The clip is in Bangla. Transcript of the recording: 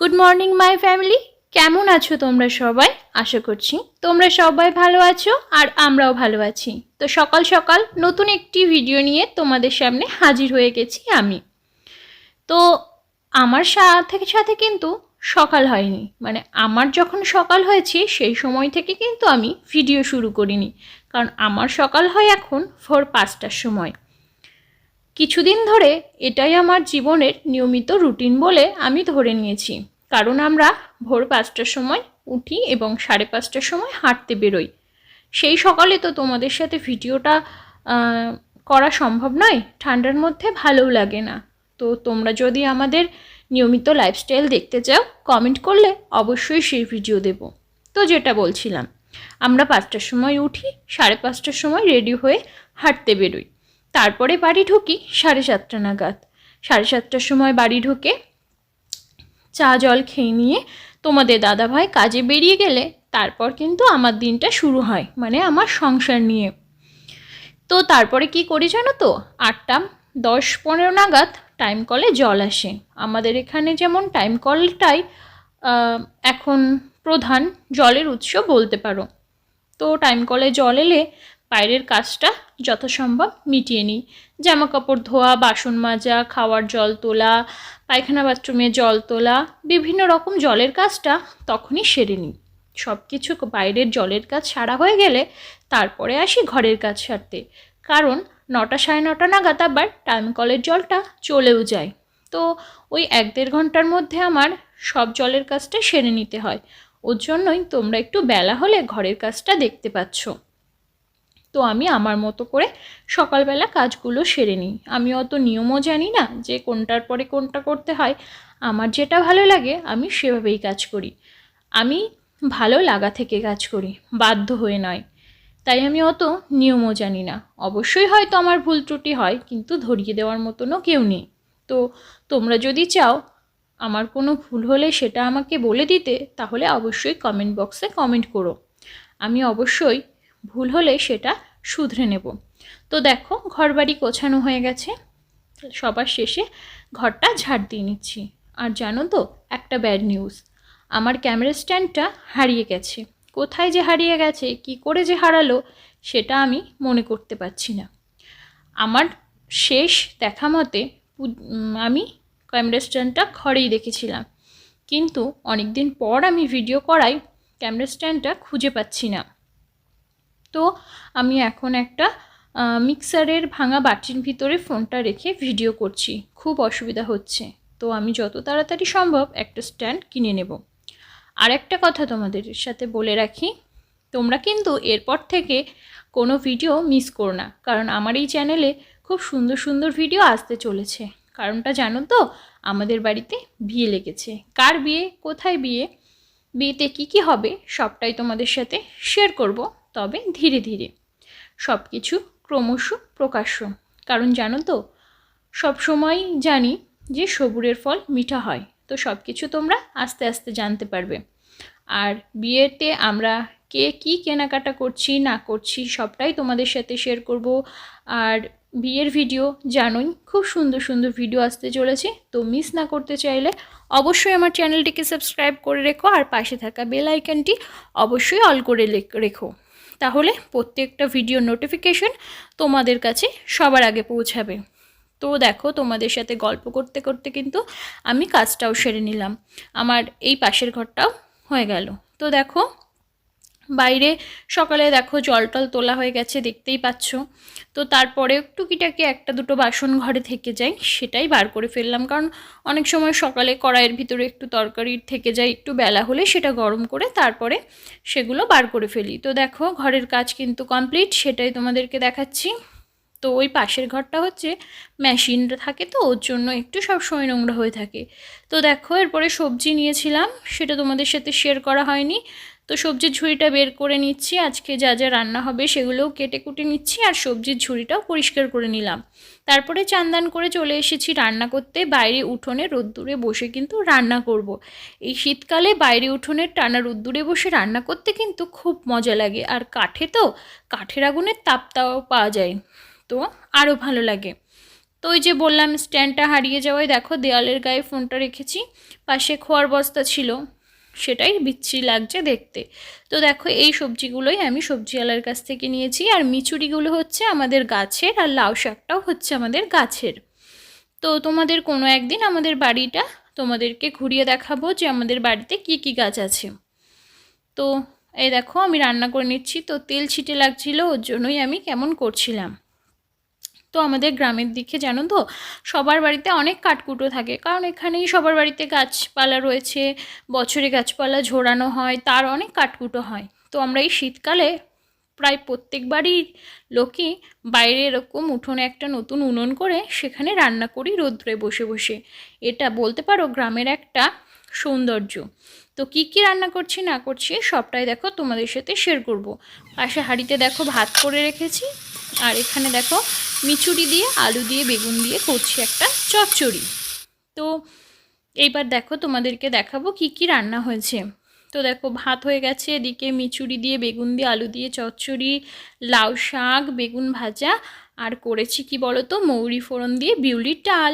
গুড মর্নিং মাই ফ্যামিলি কেমন আছো তোমরা সবাই? আশা করছি তোমরা সবাই ভালো আছো আর আমরাও ভালো আছি। তো সকাল সকাল নতুন একটি ভিডিও নিয়ে তোমাদের সামনে হাজির হয়ে গেছি আমি। তো আমার সাথে সাথে কিন্তু সকাল হয়নি। মানে আমার যখন সকাল হয়েছে সেই সময় থেকে কিন্তু আমি ভিডিও শুরু করিনি। কারণ আমার সকাল হয় এখন ভোর পাঁচটার সময়। কিছুদিন ধরে এটাই আমার জীবনের নিয়মিত রুটিন বলে আমি ধরে নিয়েছি। কারণ আমরা ভোর পাঁচটার সময় উঠি এবং সাড়ে পাঁচটার সময় হাঁটতে বেরোই। সেই সকালে তো তোমাদের সাথে ভিডিওটা করা সম্ভব নয়, ঠান্ডার মধ্যে ভালোও লাগে না। তো তোমরা যদি আমাদের নিয়মিত লাইফস্টাইল দেখতে চাও কমেন্ট করলে অবশ্যই সেই ভিডিও দেব। তো যেটা বলছিলাম, আমরা পাঁচটার সময় উঠি, সাড়ে পাঁচটার সময় রেডি হয়ে হাঁটতে বেরোই। তারপরে বাড়ি ঢুকি সাড়ে সাতটা নাগাদ। সাড়ে সাতটার সময় বাড়ি ঢুকে চা জল খেয়ে নিয়ে তোমাদের দাদাভাই কাজে বেরিয়ে গেলে তারপর কিন্তু আমার দিনটা শুরু হয় মানে আমার সংসার নিয়ে। তো তারপরে কি করি জানো তো? আটটা, দশ, পনেরো নাগাদ টাইম কলে জল আসে। আমাদের এখানে যেমন টাইম কলটাই এখন প্রধান জলের উৎস বলতে পারো। তো টাইম কলে জল এলে বাইরের কাজটা যথাসম্ভব মিটিয়ে নিই। জামা কাপড় ধোয়া, বাসন মাজা, খাওয়ার জল তোলা, পায়খানা বাথরুমে জল তোলা, বিভিন্ন রকম জলের কাজটা তখনই সেরে নিই। সব কিছু বাইরের জলের কাজ সারা হয়ে গেলে তারপরে আসি ঘরের কাজ সারতে। কারণ নটা সাড়ে নটা নাগাদ আবার টাইম কলের জলটা চলেও যায়। তো ওই এক দেড় ঘণ্টার মধ্যে আমার সব জলের কাজটা সেরে নিতে হয়। ওর জন্যই তোমরা একটু বেলা হলে ঘরের কাজটা দেখতে পাচ্ছ। তো আমি আমার মতো করে সকালবেলা কাজগুলো সেরে নিই। আমি অত নিয়মও জানি না যে কোনটার পরে কোনটা করতে হয়। আমার যেটা ভালো লাগে আমি সেভাবেই কাজ করি। আমি ভালো লাগা থেকে কাজ করি, বাধ্য হয়ে নয়। তাই আমি অত নিয়মও জানি না। অবশ্যই হয়তো আমার ভুল ত্রুটি হয়, কিন্তু ধরিয়ে দেওয়ার মতনও কেউ নেই। তো তোমরা যদি চাও আমার কোনো ভুল হলে সেটা আমাকে বলে দিতে, তাহলে অবশ্যই কমেন্ট বক্সে কমেন্ট করো। আমি অবশ্যই ভুল হলে সেটা শুধরে নেব। তো দেখো, ঘরবাড়ি গোছানো হয়ে গেছে। সবার শেষে ঘরটা ঝাড় দিয়ে নিচ্ছি। আর জানো তো, একটা ব্যাড নিউজ আমার ক্যামেরা স্ট্যান্ডটা হারিয়ে গেছে। কোথায় যে হারিয়ে গেছে, কি করে যে হারালো, সেটা আমি মনে করতে পারছি না। আমার শেষ দেখা মতে আমি ক্যামেরা স্ট্যান্ডটা ঘরেই দেখেছিলাম। কিন্তু অনেক দিন পর আমি ভিডিও করাই ক্যামেরা স্ট্যান্ডটা খুঁজে পাচ্ছি না। তো আমি এখন একটা মিক্সারের ভাঙা বাটির ভিতরে ফোনটা রেখে ভিডিও করছি। খুব অসুবিধা হচ্ছে। তো আমি যত তাড়াতাড়ি সম্ভব একটা স্ট্যান্ড কিনে নেব। আর একটা কথা তোমাদের সাথে বলে রাখি, তোমরা কিন্তু এরপর থেকে কোনো ভিডিও মিস করো না। কারণ আমার এই চ্যানেলে খুব সুন্দর সুন্দর ভিডিও আসতে চলেছে। কারণটা জানো তো, আমাদের বাড়িতে বিয়ে লেগেছে। কার বিয়ে, কোথায় বিয়ে, বিয়েতে কি কি হবে, সবটাই তোমাদের সাথে শেয়ার করব। তবে ধীরে ধীরে। সব কিছু ক্রমশ প্রকাশ্য। কারণ জানো তো সব সময় জানি যে সবুরের ফল মিঠা হয়, তো সব কিছু তোমরা আস্তে আস্তে জানতে পারবে। আর বিয়েতে আমরা কে কী কেনাকাটা করছি, না করছি, সবটাই তোমাদের সাথে শেয়ার করব। আর বিয়ের ভিডিও জানোই, খুব সুন্দর সুন্দর ভিডিও আসতে চলেছে, তো মিস না করতে চাইলে অবশ্যই আমার চ্যানেলটিকে সাবস্ক্রাইব করে রেখো, আর পাশে থাকা বেল আইকনটি অবশ্যই অল করে রেখো। তাহলে প্রত্যেকটা ভিডিও নোটিফিকেশন তোমাদের কাছে সবার আগে পৌঁছাবে। তো দেখো, তোমাদের সাথে গল্প করতে করতে কিন্তু আমি কাজটাও সেরে নিলাম। আমার এই পাশের ঘরটাও হয়ে গেল। তো দেখো বাইরে সকালে দেখো জল টল তোলা হয়ে গেছে, দেখতেই পাচ্ছ। তো তারপরে টুকিটাকি একটা দুটো বাসন ঘরে থেকে যায়, সেটাই বার করে ফেললাম। কারণ অনেক সময় সকালে কড়াইয়ের ভিতরে একটু তরকারি থেকে যায়, একটু বেলা হলে সেটা গরম করে তারপরে সেগুলো বার করে ফেলি। তো দেখো ঘরের কাজ কিন্তু কমপ্লিট, সেটাই তোমাদেরকে দেখাচ্ছি। তো ওই পাশের ঘরটা হচ্ছে মেশিন থাকে তো, ওর জন্য একটু সবসময় নোংরা হয়ে থাকে। তো দেখো এরপরে সবজি নিয়েছিলাম, সেটা তোমাদের সাথে শেয়ার করা হয়নি। তো সবজির ঝুড়িটা বের করে নিচ্ছি। আজকে যা যা রান্না হবে সেগুলোও কেটে কুটে নিচ্ছি আর সবজির ঝুড়িটাও পরিষ্কার করে নিলাম। তারপরে চান্দান করে চলে এসেছি রান্না করতে। বাইরে উঠোনে রোদ্দুরে বসে কিন্তু রান্না করব। এই শীতকালে বাইরে উঠোনের টানা রোদ্দুরে বসে রান্না করতে কিন্তু খুব মজা লাগে। আর কাঠে তো, কাঠের আগুনের তাপটাও পাওয়া যায়। তো আরও ভালো লাগে। তো ওই যে বললাম, স্ট্যান্ডটা হারিয়ে যাওয়ায় দেখো দেওয়ালের গায়ে ফোনটা রেখেছি। পাশে খোয়ার বস্তা ছিল। সেটাই বিচ্ছিরি লাগছে দেখতে। তো দেখো, এই সবজিগুলোই আমি সবজিওয়ালার কাছ থেকে নিয়েছি। আর মিচুরিগুলো হচ্ছে আমাদের গাছের, আর লাউ শাকটাও হচ্ছে আমাদের গাছের। তো তোমাদের কোনো একদিন আমাদের বাড়িটা তোমাদেরকে ঘুরিয়ে দেখাবো যে আমাদের বাড়িতে কি কি গাছ আছে। তো এই দেখো, আমি রান্না করে নিচ্ছি। তো তেল ছিটে লাগছিল, ওর জন্যই আমি কেমন করছিলাম। তো আমাদের গ্রামের দিকে জানো তো, সবার বাড়িতে অনেক কাঠকুটো থাকে। কারণ এখানেই সবার বাড়িতে গাছপালা রয়েছে, বছরে গাছপালা ঝোড়ানো হয়, তার অনেক কাঠকুটো হয়। তো আমরা এই শীতকালে প্রায় প্রত্যেক বাড়ির লোকই বাইরে এরকম উঠোনে একটা নতুন উনুন করে সেখানে রান্না করি, রোদ্রে বসে বসে। এটা বলতে পারো গ্রামের একটা সৌন্দর্য। তো কি কি রান্না করছি, না করছি, সবটাই দেখো তোমাদের সাথে শেয়ার করব। পাশে হাঁড়িতে দেখো ভাত করে রেখেছি। আর এখানে দেখো মিচুরি দিয়ে, আলু দিয়ে, বেগুন দিয়ে করছি একটা চচ্চড়ি। তো এইবার দেখো তোমাদেরকে দেখাবো কি কি রান্না হয়েছে। তো দেখো ভাত হয়ে গেছে, এদিকে মিচুরি দিয়ে, বেগুন দিয়ে, আলু দিয়ে চচ্চড়ি, লাউ শাক, বেগুন ভাজা, আর করেছি কি বলো তো মৌরি ফোড়ন দিয়ে, বিউলির ডাল।